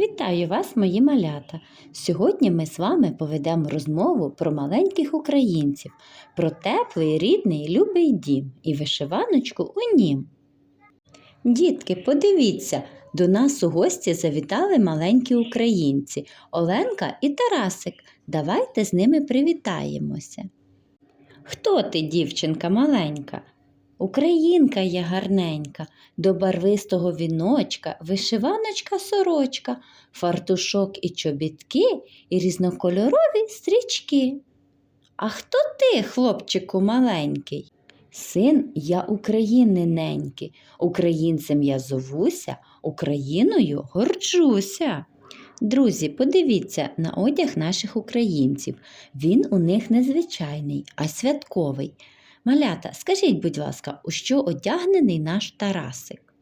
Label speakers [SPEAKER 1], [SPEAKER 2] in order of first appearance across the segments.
[SPEAKER 1] Вітаю вас, мої малята! Сьогодні ми з вами поведемо розмову про маленьких українців, про теплий, рідний, любий дім і вишиваночку у нім. Дітки, подивіться, до нас у гості завітали маленькі українці Оленка і Тарасик. Давайте з ними привітаємося. Хто ти, дівчинка маленька? Українка я гарненька, до барвистого віночка, вишиваночка сорочка, фартушок і чобітки, і різнокольорові стрічки. А хто ти, хлопчику маленький? Син я України ненький, українцем я зовуся, Україною горджуся. Друзі, подивіться на одяг наших українців. Він у них незвичайний, а святковий. Малята, скажіть, будь ласка, у що одягнений наш Тарасик?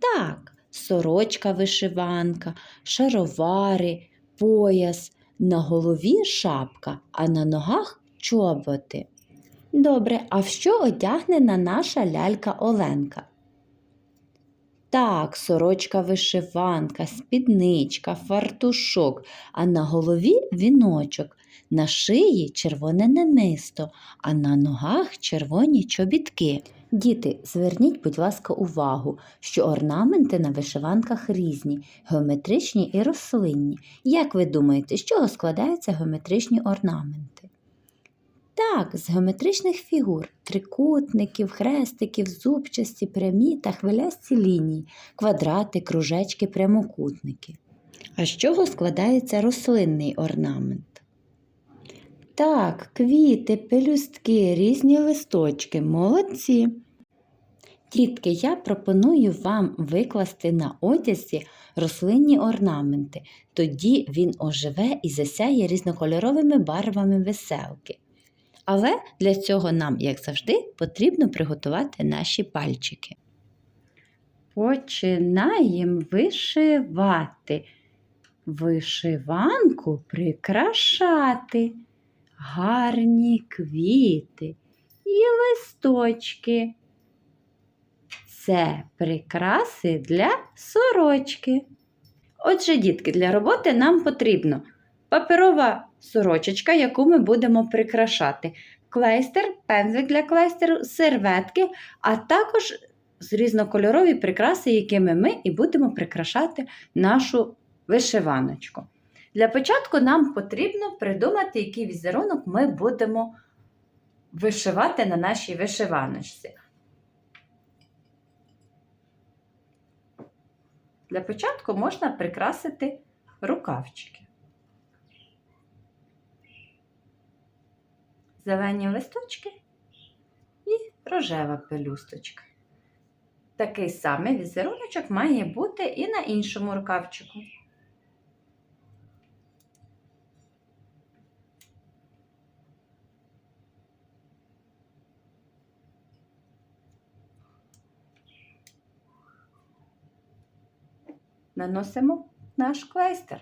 [SPEAKER 1] Так, сорочка вишиванка, шаровари, пояс, на голові шапка, а на ногах чоботи. Добре, а в що одягнена наша лялька Оленка? Так, сорочка вишиванка, спідничка, фартушок, а на голові віночок, на шиї червоне немисто, а на ногах червоні чобітки. Діти, зверніть, будь ласка, увагу, що орнаменти на вишиванках різні, геометричні і рослинні. Як ви думаєте, з чого складаються геометричні орнаменти? Так, з геометричних фігур, трикутників, хрестиків, зубчасті, прямі та хвилясті лінії, квадрати, кружечки, прямокутники. А з чого складається рослинний орнамент? Так, квіти, пелюстки, різні листочки, молодці. Дітки, я пропоную вам викласти на одязі рослинні орнаменти. Тоді він оживе і засяє різнокольоровими барвами веселки. Але для цього нам, як завжди, потрібно приготувати наші пальчики. Починаємо вишивати. Вишиванку прикрашати. Гарні квіти і листочки. Це прикраси для сорочки. Отже, дітки, для роботи нам потрібно паперова сорочечка, яку ми будемо прикрашати, клейстер, пензлик для клейстеру, серветки, а також різнокольорові прикраси, якими ми і будемо прикрашати нашу вишиваночку. Для початку нам потрібно придумати, який візерунок ми будемо вишивати на нашій вишиваночці. Для початку можна прикрасити рукавчики. Зелені листочки і рожева пелюсточка. Такий самий візеруночок має бути і на іншому рукавчику. Наносимо наш клейстер.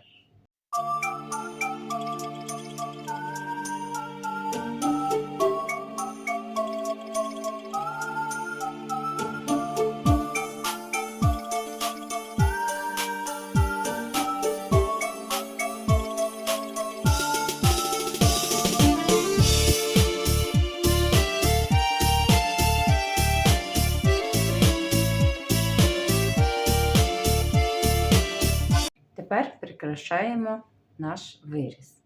[SPEAKER 1] Прикрашаємо наш виріз.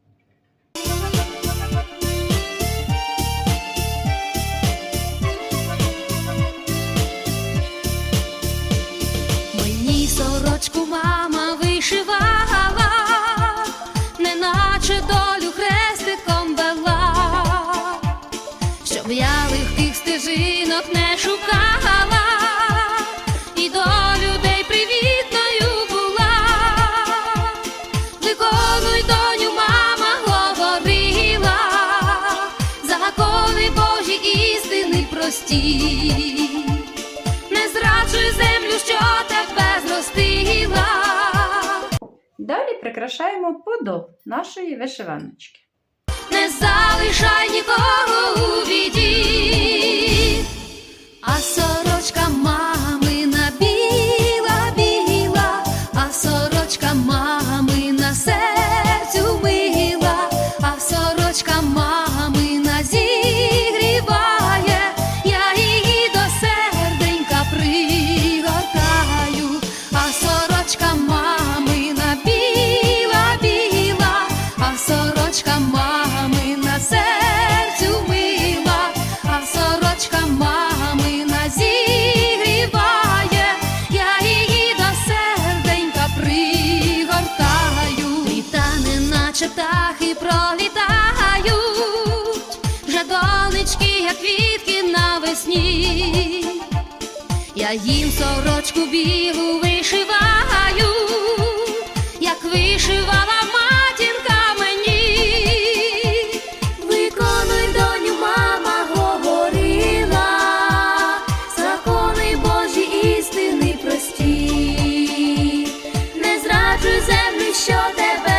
[SPEAKER 2] Істини. Не зраджуй землю, що тебе зростила.
[SPEAKER 1] Далі прикрашаємо подол нашої вишиваночки.
[SPEAKER 2] Не залишай нікого у біді, а сорочка мамина Я їм сорочку білу вишиваю, як вишивала матінка мені. Виконуй доню, мама говорила, закони Божі істини прості. Не зраджуй землю, що тебе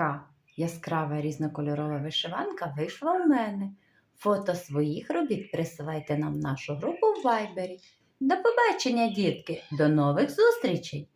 [SPEAKER 1] така яскрава різнокольорова вишиванка вийшла в мене. Фото своїх робіт присилайте нам в нашу групу в Вайбері. До побачення, дітки! До нових зустрічей!